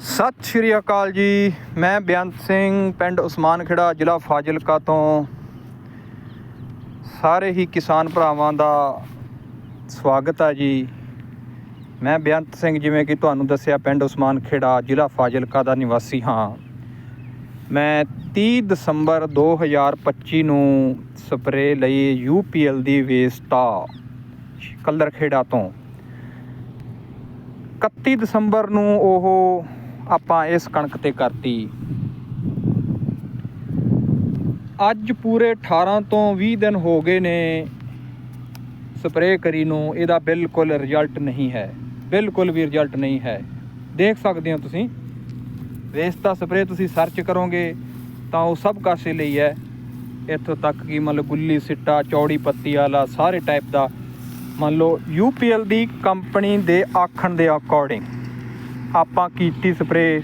ਸਤਿ ਸ਼੍ਰੀ ਅਕਾਲ ਜੀ। ਮੈਂ ਬੇਅੰਤ ਸਿੰਘ, ਪਿੰਡ ਉਸਮਾਨ ਖੇੜਾ ਜ਼ਿਲ੍ਹਾ ਫਾਜ਼ਿਲਕਾ ਤੋਂ। ਸਾਰੇ ਹੀ ਕਿਸਾਨ ਭਰਾਵਾਂ ਦਾ ਸਵਾਗਤ ਹੈ ਜੀ। ਮੈਂ ਬੇਅੰਤ ਸਿੰਘ, ਜਿਵੇਂ ਕਿ ਤੁਹਾਨੂੰ ਦੱਸਿਆ, ਪਿੰਡ ਉਸਮਾਨ ਖੇੜਾ ਜ਼ਿਲ੍ਹਾ ਫਾਜ਼ਿਲਕਾ ਦਾ ਨਿਵਾਸੀ ਹਾਂ। ਮੈਂ 30 ਦਸੰਬਰ 2025 ਨੂੰ ਸਪਰੇ ਲਈ UPL ਦੀ ਵੇਸਟਾ ਕਲਰ ਖੇੜਾ ਤੋਂ। 31 ਦਸੰਬਰ ਨੂੰ ਉਹ ਆਪਾਂ ਇਸ ਕਣਕ ਤੇ ਕਰਤੀ। ਅੱਜ ਪੂਰੇ 18 ਤੋਂ 20 ਦਿਨ ਹੋ ਗਏ ਨੇ ਸਪਰੇਅ ਕਰੀ ਨੂੰ, ਇਹਦਾ ਬਿਲਕੁਲ ਰਿਜ਼ਲਟ ਨਹੀਂ ਹੈ। ਬਿਲਕੁਲ ਵੀ ਰਿਜ਼ਲਟ ਨਹੀਂ ਹੈ। ਦੇਖ ਸਕਦੇ ਹੋ ਤੁਸੀਂ। ਵੇਸਤਾ ਸਪਰੇਅ ਤੁਸੀਂ ਸਰਚ ਕਰੋਗੇ, ਤਾਂ ਉਹ ਸਭ ਕਾਸੇ ਲਈ ਹੈ। ਇੱਥੋਂ ਤੱਕ ਕਿ ਮਤਲਬ ਗੁੱਲੀ ਸਿੱਟਾ, ਚੌੜੀ ਪੱਤੀ ਵਾਲਾ, ਸਾਰੇ ਟਾਈਪ ਦਾ। ਮੰਨ ਲਓ UPL ਦੀ ਕੰਪਨੀ ਦੇ ਆਖਣ ਦੇ ਅਕੋਰਡਿੰਗ ਆਪਾਂ ਕੀਤੀ ਸਪਰੇ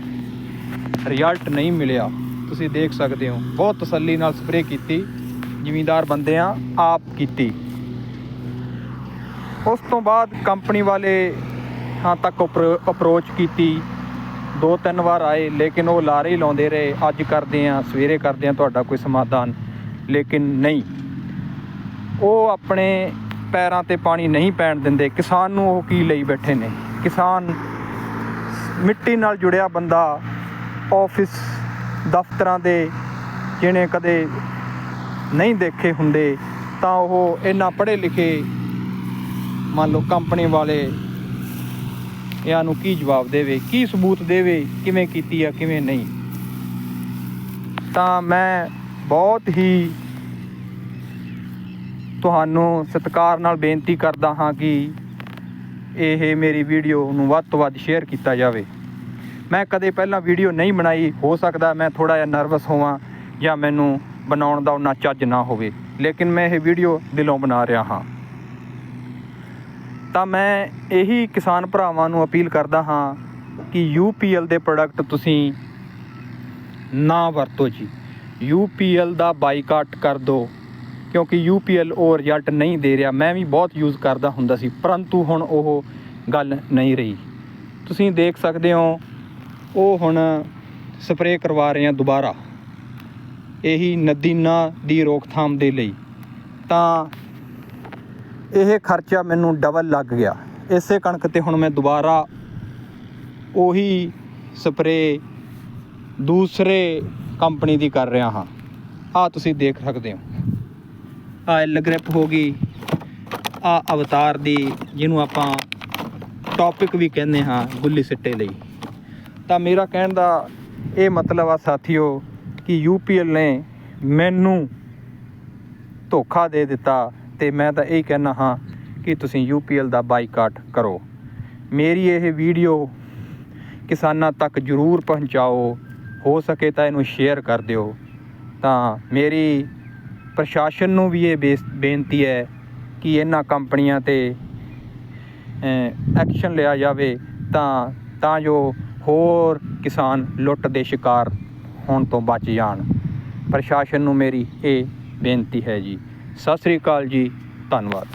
ਰਿਜ਼ਲਟ ਨਹੀਂ ਮਿਲਿਆ। ਤੁਸੀਂ ਦੇਖ ਸਕਦੇ ਹੋ, ਬਹੁਤ ਤਸੱਲੀ ਨਾਲ ਸਪਰੇ ਕੀਤੀ। ਜ਼ਿਮੀਂਦਾਰ ਬੰਦੇ ਆ, ਆਪ ਕੀਤੀ। ਉਸ ਤੋਂ ਬਾਅਦ ਕੰਪਨੀ ਵਾਲੇ ਹਾਂ ਤੱਕ ਅਪਰੋਚ ਕੀਤੀ। ਦੋ ਤਿੰਨ ਵਾਰ ਆਏ, ਲੇਕਿਨ ਉਹ ਲਾਰੇ ਹੀ ਲਾਉਂਦੇ ਰਹੇ। ਅੱਜ ਕਰਦੇ ਆ, ਸਵੇਰੇ ਕਰਦੇ ਆ, ਤੁਹਾਡਾ ਕੋਈ ਸਮਾਧਾਨ। ਲੇਕਿਨ ਨਹੀਂ। ਉਹ ਆਪਣੇ ਪੈਰਾਂ ਤੇ ਪਾਣੀ ਨਹੀਂ ਪੈਣ ਦਿੰਦੇ। ਕਿਸਾਨ ਨੂੰ ਉਹ ਕੀ ਲਈ ਬੈਠੇ ਨੇ? ਕਿਸਾਨ ਮਿੱਟੀ ਨਾਲ ਜੁੜਿਆ ਬੰਦਾ ਆਫਿਸ ਦਫ਼ਤਰਾਂ ਦੇ ਜਿਹਨੇ ਕਦੇ ਨਹੀਂ ਦੇਖੇ ਹੁੰਦੇ, ਤਾਂ ਉਹ ਇਹਨਾਂ ਪੜ੍ਹੇ ਲਿਖੇ ਮੰਨ ਲਓ ਕੰਪਨੀ ਵਾਲੇ ਇਹਨਾਂ ਨੂੰ ਕੀ ਜਵਾਬ ਦੇਵੇ, ਕੀ ਸਬੂਤ ਦੇਵੇ, ਕਿਵੇਂ ਕੀਤੀ ਆ, ਕਿਵੇਂ ਨਹੀਂ। ਤਾਂ ਮੈਂ ਬਹੁਤ ਹੀ ਤੁਹਾਨੂੰ ਸਤਿਕਾਰ ਨਾਲ ਬੇਨਤੀ ਕਰਦਾ ਹਾਂ ਕਿ ਇਹ ਮੇਰੀ ਵੀਡੀਓ ਨੂੰ ਵੱਧ ਤੋਂ ਵੱਧ ਸ਼ੇਅਰ ਕੀਤਾ ਜਾਵੇ। ਮੈਂ ਕਦੇ ਪਹਿਲਾਂ ਵੀਡੀਓ ਨਹੀਂ ਬਣਾਈ, ਹੋ ਸਕਦਾ ਮੈਂ ਥੋੜਾ ਜਿਹਾ ਨਰਵਸ ਹੋਵਾਂ ਜਾਂ ਮੈਨੂੰ ਬਣਾਉਣ ਦਾ ਉਹਨਾਂ ਚੱਜ ਨਾ ਹੋਵੇ, ਲੇਕਿਨ ਮੈਂ ਇਹ ਵੀਡੀਓ ਦਿਲੋਂ ਬਣਾ ਰਿਹਾ ਹਾਂ। ਤਾਂ ਮੈਂ ਇਹੀ ਕਿਸਾਨ ਭਰਾਵਾਂ ਨੂੰ ਅਪੀਲ ਕਰਦਾ ਹਾਂ ਕਿ UPL ਦੇ ਪ੍ਰੋਡਕਟ ਤੁਸੀਂ ਨਾ ਵਰਤੋ ਜੀ। UPL ਦਾ ਬਾਈਕਾਟ ਕਰ ਦਿਓ ਕਿਉਂਕਿ UPL ਉਹ ਰਿਜ਼ਲਟ ਨਹੀਂ ਦੇ ਰਿਹਾ। ਮੈਂ ਵੀ ਬਹੁਤ ਯੂਜ਼ ਕਰਦਾ ਹੁੰਦਾ ਸੀ, ਪਰੰਤੂ ਹੁਣ ਉਹ ਗੱਲ ਨਹੀਂ ਰਹੀ। ਤੁਸੀਂ ਦੇਖ ਸਕਦੇ ਹੋ, ਉਹ ਹੁਣ ਸਪਰੇਅ ਕਰਵਾ ਰਹੇ ਆ ਦੁਬਾਰਾ। ਇਹੀ ਨਦੀਨਾ ਦੀ ਰੋਕਥਾਮ ਦੇ ਲਈ। ਤਾਂ ਇਹ ਖਰਚਾ ਮੈਨੂੰ ਡਬਲ ਲੱਗ ਗਿਆ। ਇਸੇ ਕਣਕ ਤੇ ਹੁਣ ਮੈਂ ਦੁਬਾਰਾ ਉਹੀ ਸਪਰੇਅ ਦੂਸਰੇ ਕੰਪਨੀ ਦੀ ਕਰ ਰਿਹਾ ਹਾਂ। ਆ ਤੁਸੀਂ ਦੇਖ ਸਕਦੇ ਹੋ। ਆ ਐਲ ਗ੍ਰਿਪ ਹੋ ਗਈ। ਆ ਅਵਤਾਰ ਦੀ, ਜਿਹਨੂੰ ਆਪਾਂ ਟੌਪਿਕ ਵੀ ਕਹਿੰਦੇ ਹਾਂ, ਗੁੱਲੀ ਸਿੱਟੇ ਲਈ। ਤਾਂ ਮੇਰਾ ਕਹਿਣ ਦਾ ਇਹ ਮਤਲਬ ਆ ਸਾਥੀਓ ਕਿ UPL ਨੇ ਮੈਨੂੰ ਧੋਖਾ ਦੇ ਦਿੱਤਾ ਤੇ ਮੈਂ ਤਾਂ ਇਹ ਕਹਿਣਾ ਹਾਂ ਕਿ ਤੁਸੀਂ UPL ਦਾ ਬਾਈਕਾਟ ਕਰੋ। ਮੇਰੀ ਇਹ ਵੀਡੀਓ ਕਿਸਾਨਾਂ ਤੱਕ ਜ਼ਰੂਰ ਪਹੁੰਚਾਓ। ਹੋ ਸਕੇ ਤਾਂ ਇਹਨੂੰ ਸ਼ੇਅਰ ਕਰ ਦਿਓ। ਤਾਂ ਮੇਰੀ ਪ੍ਰਸ਼ਾਸਨ ਨੂੰ ਵੀ ਇਹ ਬੇਸ- ਬੇਨਤੀ ਹੈ ਕਿ ਇਹਨਾਂ ਕੰਪਨੀਆਂ ਤੇ ਐਕਸ਼ਨ ਲਿਆ ਜਾਵੇ ਤਾਂ ਤਾਂ ਜੋ ਹੋਰ ਕਿਸਾਨ ਲੁੱਟ ਦੇ ਸ਼ਿਕਾਰ ਹੋਣ ਤੋਂ ਬਚ ਜਾਣ। ਪ੍ਰਸ਼ਾਸਨ ਨੂੰ ਮੇਰੀ ਇਹ ਬੇਨਤੀ ਹੈ ਜੀ। ਸਤਿ ਸ੍ਰੀ ਅਕਾਲ ਜੀ। ਧੰਨਵਾਦ।